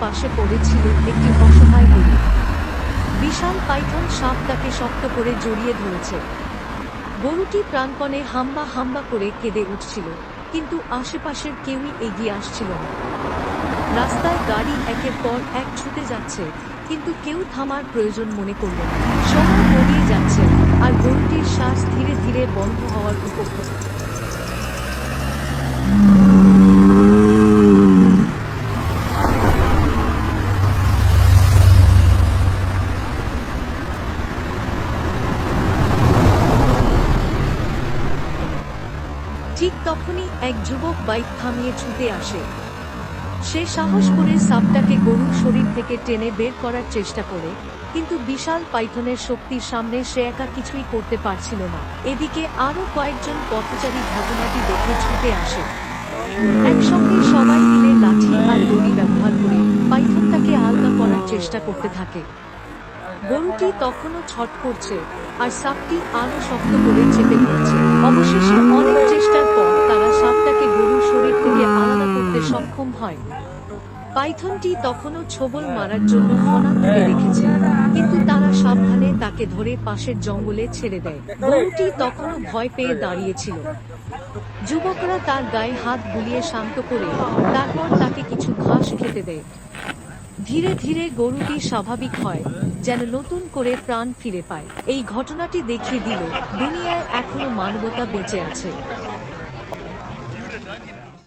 পাশে পড়েছিল একটি অসহায় গরু বিশাল পাইথন সাপ তাকে শক্ত করে জড়িয়ে ধরেছে। গরুটি প্রাণপণে হাম্বা হাম্বা করে কেঁদে উঠছিল, কিন্তু আশেপাশের কেউই এগিয়ে আসছিল না। রাস্তায় গাড়ি একের পর এক ছুটে যাচ্ছে, কিন্তু কেউ থামার প্রয়োজন মনে করল না। সময় গড়িয়ে যাচ্ছে, আর গরুটির শ্বাস ধীরে ধীরে বন্ধ হওয়ার ঠিক তখনই এক যুবক বাইক থামিয়ে ছুটে আসে। সে সাহস করে সাপটাকে গরুর শরীর থেকে টেনে বের করার চেষ্টা করে, কিন্তু বিশাল পাইথনের শক্তির সামনে সে একা কিছুই করতে পারছিল না। এদিকে আরও কয়েকজন পথচারী ঘটনাটি দেখে ছুটে আসে। একসঙ্গে সবাই মিলে লাঠি আর দড়ি ব্যবহার করে পাইথনটাকে আলগা করার চেষ্টা করতে থাকে। গরুটি তখনও ছট করছে আর সাপটি আরও শক্ত করে চেপে ধরছে। অবশেষে অনেক চেষ্টার পর তারা সাপটাকে গরুর শরীর থেকে আলাদা সক্ষম হয় পাইথনটি তখনও ছোবল মারার জন্য ফনা রেখেছে, কিন্তু তারা সাবধানে তাকে ধরে পাশের জঙ্গলে ছেড়ে দেয়। গরুটি তখনও ভয় পেয়ে দাঁড়িয়েছিল। যুবকরা তার গায়ে হাত বুলিয়ে শান্ত করে তারপর তাকে কিছু ঘাস খেতে দেয়। ধীরে ধীরে গরুটি স্বাভাবিক হয়, যেন নতুন করে প্রাণ ফিরে পায়। এই ঘটনাটি দেখিয়ে দিল দুনিয়ায় এখনও মানবতা বেঁচে আছে।